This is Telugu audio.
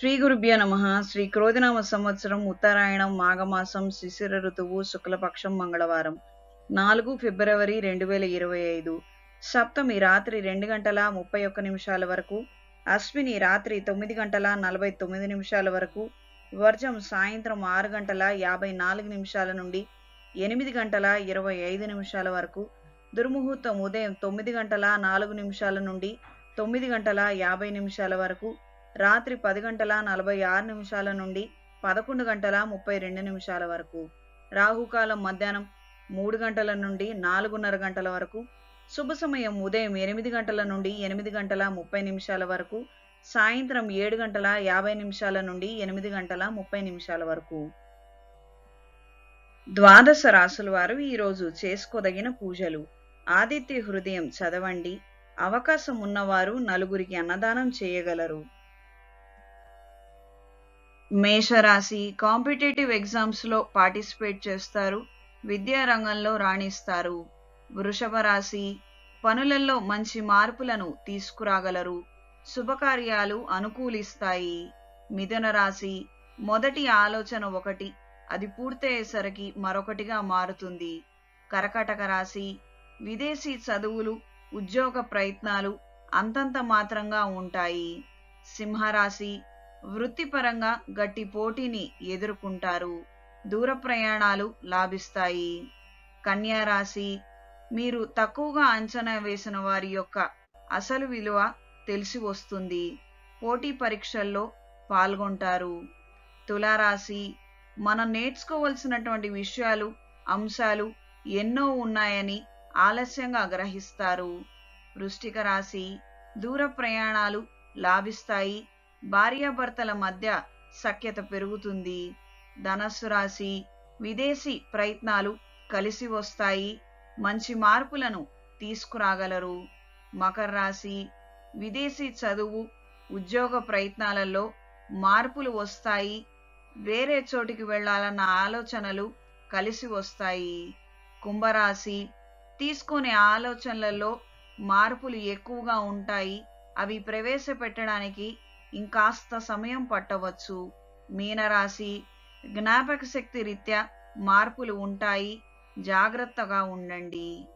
శ్రీ గురుభ్యో నమ. శ్రీ క్రోధినామ సంవత్సరం ఉత్తరాయణం మాఘమాసం శిశిర ఋతువు శుక్లపక్షం మంగళవారం. నాలుగు ఫిబ్రవరి రెండు వేల ఇరవై ఐదు. సప్తమి రాత్రి రెండు గంటల ముప్పై ఒక్క నిమిషాల వరకు. అశ్విని రాత్రి తొమ్మిది గంటల నలభై తొమ్మిది నిమిషాల వరకు. వర్జం సాయంత్రం ఆరు గంటల యాభై నాలుగు నిమిషాల నుండి ఎనిమిది గంటల ఇరవై ఐదు నిమిషాల వరకు. దుర్ముహూర్తం ఉదయం తొమ్మిది గంటల నాలుగు నిమిషాల నుండి తొమ్మిది గంటల యాభై నిమిషాల వరకు. రాత్రి పది గంటల నలభై ఆరు నిమిషాల నుండి పదకొండు గంటల ముప్పై రెండు నిమిషాల వరకు. రాహుకాలం మధ్యాహ్నం మూడు గంటల నుండి నాలుగున్నర గంటల వరకు. శుభ సమయం ఉదయం ఎనిమిది గంటల నుండి ఎనిమిది గంటల ముప్పై నిమిషాల వరకు. సాయంత్రం ఏడు గంటల యాభై నిమిషాల నుండి ఎనిమిది గంటల ముప్పై నిమిషాల వరకు. ద్వాదశ రాసుల వారు ఈరోజు చేసుకోదగిన పూజలు. ఆదిత్య హృదయం చదవండి. అవకాశం ఉన్నవారు నలుగురికి అన్నదానం చేయగలరు. మేషరాశి కాంపిటేటివ్ ఎగ్జామ్స్లో పార్టిసిపేట్ చేస్తారు విద్యా రంగంలో రాణిస్తారు. వృషభ రాశి పనులలో మంచి మార్పులను తీసుకురాగలరు శుభకార్యాలు అనుకూలిస్తాయి. మిథున రాశి మొదటి ఆలోచన ఒకటి అది పూర్తయ్యేసరికి మరొకటిగా మారుతుంది. కరకటక రాశి విదేశీ చదువులు ఉద్యోగ ప్రయత్నాలు అంతంత మాత్రంగా ఉంటాయి. సింహరాశి వృత్తిపరంగా గట్టి పోటీని ఎదుర్కొంటారు. దూర ప్రయాణాలు లాభిస్తాయి. కన్యారాశి మీరు తక్కువగా అంచనా వేసిన వారి యొక్క అసలు విలువ తెలిసి వస్తుంది. పోటీ పరీక్షల్లో పాల్గొంటారు. తులారాశి మనం నేర్చుకోవలసినటువంటి విషయాలు అంశాలు ఎన్నో ఉన్నాయని ఆలస్యంగా గ్రహిస్తారు. వృష్టిక రాశి దూర ప్రయాణాలు లాభిస్తాయి. భార్యాభర్తల మధ్య సఖ్యత పెరుగుతుంది. ధనస్సు రాశి విదేశీ ప్రయత్నాలు కలిసి వస్తాయి. మంచి మార్పులను తీసుకురాగలరు. మకర రాశి విదేశీ చదువు ఉద్యోగ ప్రయత్నాలలో మార్పులు వస్తాయి. వేరే చోటికి వెళ్ళాలన్న ఆలోచనలు కలిసి వస్తాయి. కుంభరాశి తీసుకునే ఆలోచనలలో మార్పులు ఎక్కువగా ఉంటాయి. అవి ప్రవేశపెట్టడానికి ఇంకాస్త సమయం పట్టవచ్చు. మీనరాశి జ్ఞాపక శక్తి రీత్యా మార్పులు ఉంటాయి. జాగ్రత్తగా ఉండండి.